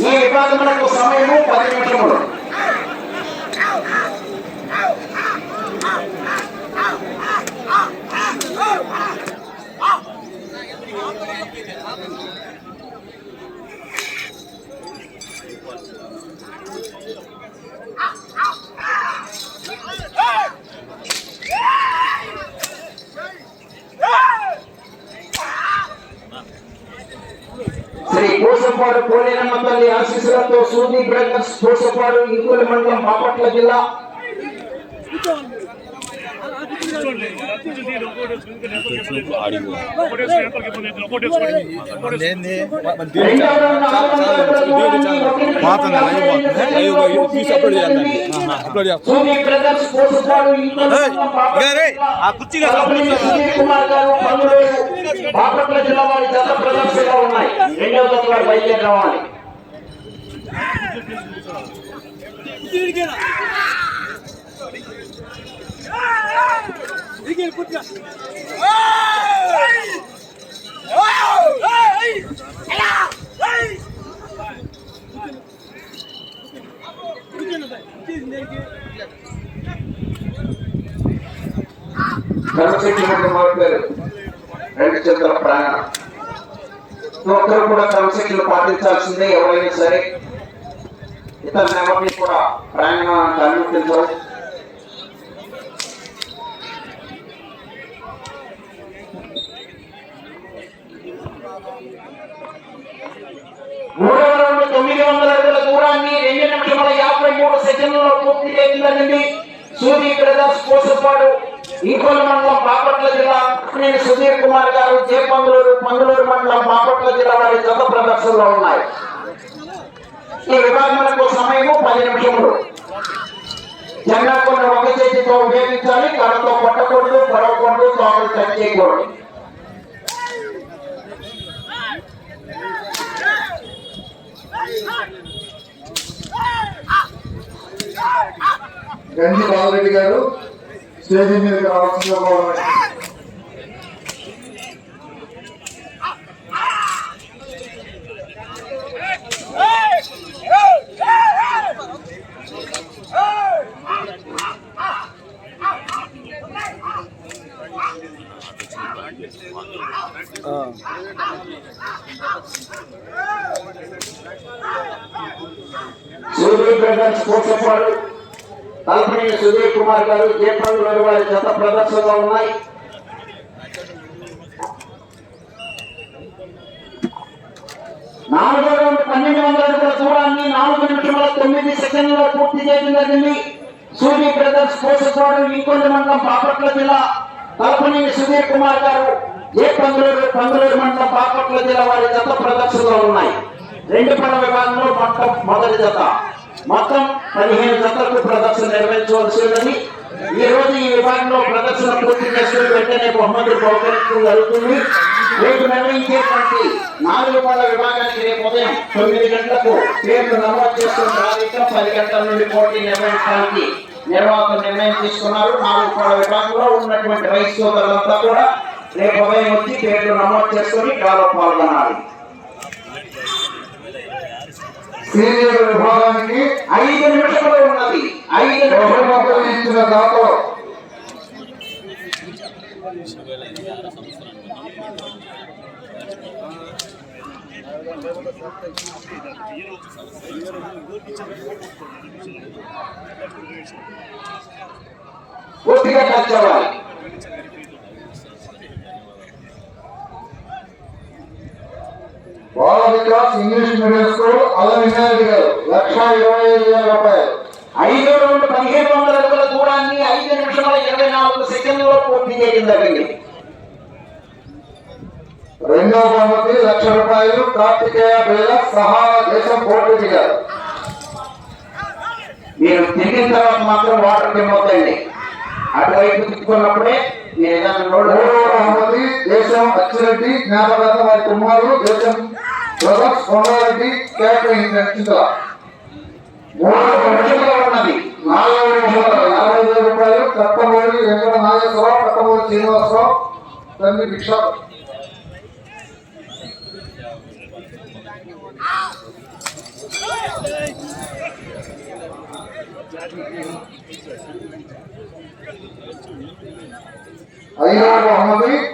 ఈ విభాగములకు సమయము పది నిమిషములు శ్రీ కోసపాడు కోలేరమ్మ తల్లి ఆశీస్సులతో సూది బ్రదర్స్ కోసపాడు ఇంకోలి మండలం బాపట్ల జిల్లా రెండవ రౌండ్ నాలుగు వందల అడుగుల దూరాన్ని ఒక నిమిషం పోతుంది లైవ్ పోతుంది లైవ్ తీసి అప్లోడ్ చేయాలి అప్లోడ్ చేస్తాం సూది బ్రదర్స్ కోసపాడు ఇంకోలి ఏయ్, మండలం బాపట్ల ఇక రే, జిల్లా. ఆ కుర్చీగా గారు బయలుదేరి రావాలి. కర్మశెట్టి కుమార్ రెండు చేతుల ప్రాణం ఒక్కరు కూడా క్రమశిక్షణ పాటించాల్సిందే ఎవరైనా సరే. ఇతర ఎవరిని కూడా ప్రయాణానికి అనుమతించరు మూడవ రౌండ్ తొమ్మిది వందల అడుగుల దూరాన్ని రెండు నిమిషముల యాభై మూడు సెకండ్లలో పూర్తి చేసిందండి సూర్య బ్రదర్స్ కోసపాడు ఈకోల మండలం బాపట్ల జిల్లా నేను సుధీర్ కుమార్ గారు జయపంగులూరు మంగళూరు మండలం బాపట్ల జిల్లా వారి జత ప్రదర్శనలో ఉన్నాయి. ఈ విభాగములకు సమయము పది నిమిషములు. జెండాకుండా ఒక చేతితో ఉపయోగించాలి కళ్ళతో కొట్టకూడదు పొడవకూడదు తోకలు టచ్ చేయకూడదు. గంజి బాలరెడ్డి గారు. সেদিন আলোচনা We're going to కోసపాడు Sudheer Kumar గారు జయపంగులూరు వారి జత ప్రదర్శనలో ఉన్నాయి. నాలుగో రౌండ్ పన్నెండు వందల అడుగుల దూరాన్ని నాలుగు నిమిషముల తొమ్మిది సెకండ్లలో పూర్తి చేయడం జరిగింది. సూర్య బ్రదర్స్ కోసపాడు ఇంకొండ మండలం బాపట్ల జిల్లా తలపనేని సుధీర్ కుమార్ గారు ఏ పంగులూరు పంగులూరు మండలం బాపట్ల జిల్లా వారి జత ప్రదర్శనలో ఉన్నాయి. రెండు పడ విభాగంలో మొట్ట మొదటి జత. మొత్తం పదిహేను జతలకు ప్రదర్శన నిర్వహించవలసి ఉన్నది. ఈ రోజు ఈ విభాగంలో ప్రదర్శన పూర్తి చేసుకుని వెంటనే బహుమతులు బహుకరించడం జరుగుతుంది. రేపు నిర్వహించేటువంటి నాలుగు పళ్ళ విభాగానికి రేపు ఉదయం తొమ్మిది గంటలకు పేర్లు నమోదు చేసుకున్న ప్రాధిక పది గంటల నుండి పోటీ నిర్వహించడానికి నిర్వాహకులు నిర్ణయం తీసుకున్నారు. నాలుగు పళ్ళ విభాగంలో ఉన్నటువంటి రైతు సోదరులంతా కూడా రేపు ఉదయం వచ్చి పేర్లు నమోదు చేసుకుని డ్రాలో పాల్గొనాలి. సీనియర్ విభాగానికి ఐదు నిమిషములు ఉన్నది. ఐదు నిమిషములు బహుమతులు ఇచ్చిన దాతలు పూర్తిగా టచ్ అవ్వాలి Bala Vikas English medium school Alla Vinayakudu గారు. లక్ష ఇరవై ఐదు వేల రూపాయలు. ఐదో రౌండ్ పదిహేను వందల అడుగుల దూరాన్ని ఐదు నిమిషముల ఇరవై నాలుగు సెకండ్లలో పూర్తి చేయడం జరిగింది. రెండో బహుమతి లక్ష రూపాయలు కార్తికేయ బేల సహాయ దేశం పోటీ గారు. మీరు తిరిగిన తర్వాత మాత్రం వాటర్ కిమ్మవుతాయండి అటువైపు తిప్పుకున్నప్పుడే మీరు ఏదైనా మూడవ బహుమతి దేశం అచ్చిరెడ్డి జ్ఞాపకత వారి కుమారుడు దేశం బ్రదర్స్ కొండారెడ్డి క్యాటరింగ్ చింతల మూడు నిమిషంలో ఉన్నది. నాలుగు నిమిషాల యాభై వేల రూపాయలు కట్టమూరి వెంకట నాగేశ్వరరావు కట్టమూరి శ్రీనివాసరావు తండ్రి భిక్ష ఐదవ బహుమతి